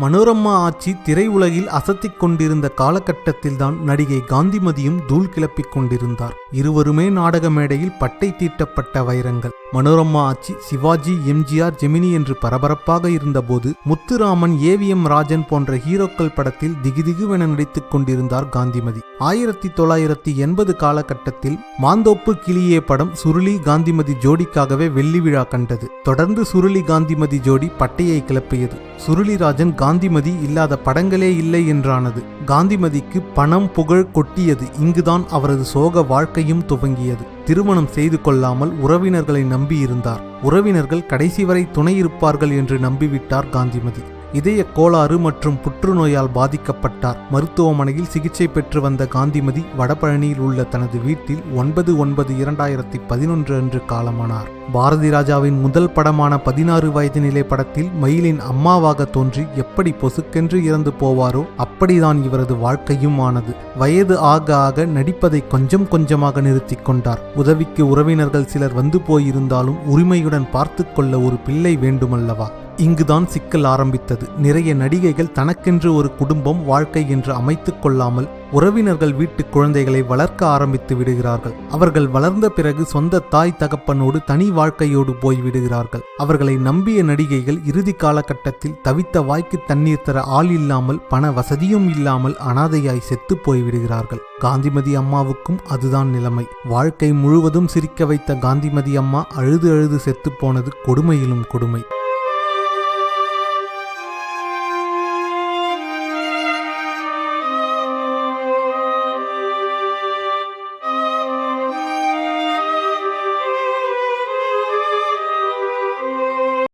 மனோரமா ஆட்சி திரையுலகில் அசத்திக் கொண்டிருந்த காலகட்டத்தில்தான் நடிகை காந்திமதியும் தூள் கிளப்பிக் கொண்டிருந்தார். இருவருமே நாடக மேடையில் பட்டை தீட்டப்பட்ட வைரங்கள். மனோரமா ஆட்சி சிவாஜி எம்ஜிஆர் ஜெமினி என்று பரபரப்பாக இருந்தபோது முத்துராமன் ஏவிஎம் ராஜன் போன்ற ஹீரோக்கள் படத்தில் திகுதிகுவென நடித்துக் கொண்டிருந்தார் காந்திமதி. ஆயிரத்தி தொள்ளாயிரத்தி எண்பது காலகட்டத்தில் மாந்தோப்பு கிளியே படம் சுருளி காந்திமதி ஜோடிக்காகவே வெள்ளி விழா கண்டது. தொடர்ந்து சுருளி காந்திமதி ஜோடி பட்டையை கிளப்பியது. சுருளிராஜன் காந்திமதி இல்லாத படங்களே இல்லை என்றானது. காந்திமதிக்கு பணம் புகழ் கொட்டியது. இங்குதான் அவரது சோக வாழ்க்கையும் துவங்கியது. திருமணம் செய்து கொள்ளாமல் உறவினர்களை நம்பியிருந்தார். உறவினர்கள் கடைசி வரை துணை இருப்பார்கள் என்று நம்பிவிட்டார் காந்திமதி. இதய கோளாறு மற்றும் புற்றுநோயால் பாதிக்கப்பட்டார். மருத்துவமனையில் சிகிச்சை பெற்று வந்த காந்திமதி வடபழனியில் உள்ள தனது வீட்டில் ஒன்பது ஒன்பது இரண்டாயிரத்தி பதினொன்று அன்று காலமானார். பாரதி ராஜாவின் முதல் படமான பதினாறு வயது நிலை படத்தில் மயிலின் அம்மாவாக தோன்றி எப்படி பொசுக்கென்று இறந்து போவாரோ அப்படிதான் இவரது வாழ்க்கையும் ஆனது. வயது ஆக ஆக நடிப்பதை கொஞ்சம் கொஞ்சமாக நிறுத்தி கொண்டார். உதவிக்கு உறவினர்கள் சிலர் வந்து போயிருந்தாலும் உரிமையுடன் பார்த்து கொள்ள ஒரு பிள்ளை வேண்டுமல்லவா? இங்குதான் சிக்கல் ஆரம்பித்தது. நிறைய நடிகைகள் தனக்கென்று ஒரு குடும்பம் வாழ்க்கை என்று அமைத்துக் கொள்ளாமல் உறவினர்கள் வீட்டு குழந்தைகளை வளர்க்க ஆரம்பித்து விடுகிறார்கள். அவர்கள் வளர்ந்த பிறகு சொந்த தாய் தகப்பனோடு தனி வாழ்க்கையோடு போய் விடுகிறார்கள். அவர்களை நம்பிய நடிகைகள் இறுதி காலகட்டத்தில் தவித்த வாய்க்கு தண்ணீர் தர ஆள் இல்லாமல் பண வசதியும் இல்லாமல் அனாதையாய் செத்து போய் விடுகிறார்கள். காந்திமதி அம்மாவுக்கும் அதுதான் நிலைமை. வாழ்க்கை முழுவதும் சிரிக்க வைத்த காந்திமதி அம்மா அழுது அழுது செத்து போனது கொடுமையிலும் கொடுமை.